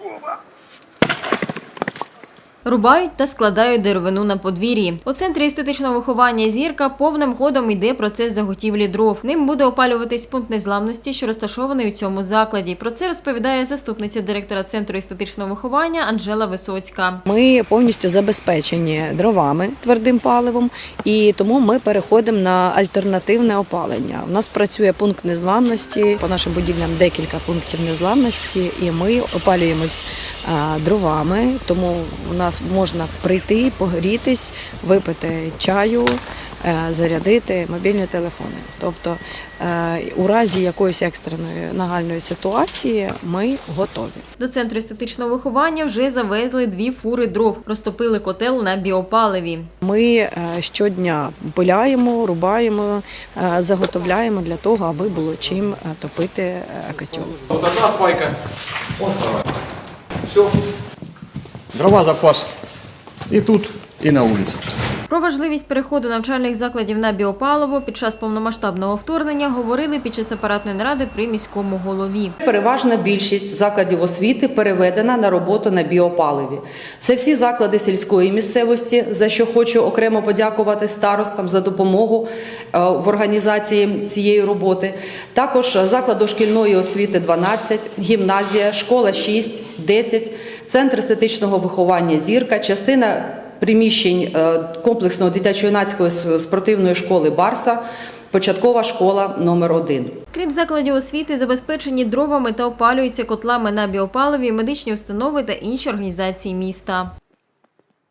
我吧。Рубають та складають деревину на подвір'ї. У центрі естетичного виховання зірка повним ходом йде процес заготівлі дров. Ним буде опалюватись пункт незламності, що розташований у цьому закладі. Про це розповідає заступниця директора центру естетичного виховання Анжела Висоцька. Ми повністю забезпечені дровами, твердим паливом, і тому ми переходимо на альтернативне опалення. У нас працює пункт незламності. По нашим будівлям декілька пунктів незламності, і ми опалюємось дровами. Тому у нас можна прийти, погрітись, випити чаю. е, Зарядити мобільні телефони, тобто е, у разі якоїсь екстреної нагальної ситуації ми готові. До центру естетичного виховання вже завезли дві фури дров, розтопили котел на біопаливі. Ми е, щодня пиляємо, рубаємо, е, заготовляємо для того, аби було чим е, топити е, котел. Одна пайка. Все. Дрова запас. И тут, и на улице. Про важливість переходу навчальних закладів на біопаливо під час повномасштабного вторгнення говорили під час апаратної наради при міському голові. Переважна більшість закладів освіти переведена на роботу на біопаливі. Це всі заклади сільської місцевості, за що хочу окремо подякувати старостам за допомогу е, в організації цієї роботи. Також заклад дошкільної освіти 12, гімназія, школа 6, 10, центр естетичного виховання зірка, частина приміщень е, комплексного дитячо-юнацької спортивної школи Барса, початкова школа номер 1. Крім закладів освіти, забезпечені дровами та опалюються котлами на біопаливі медичні установи та інші організації міста.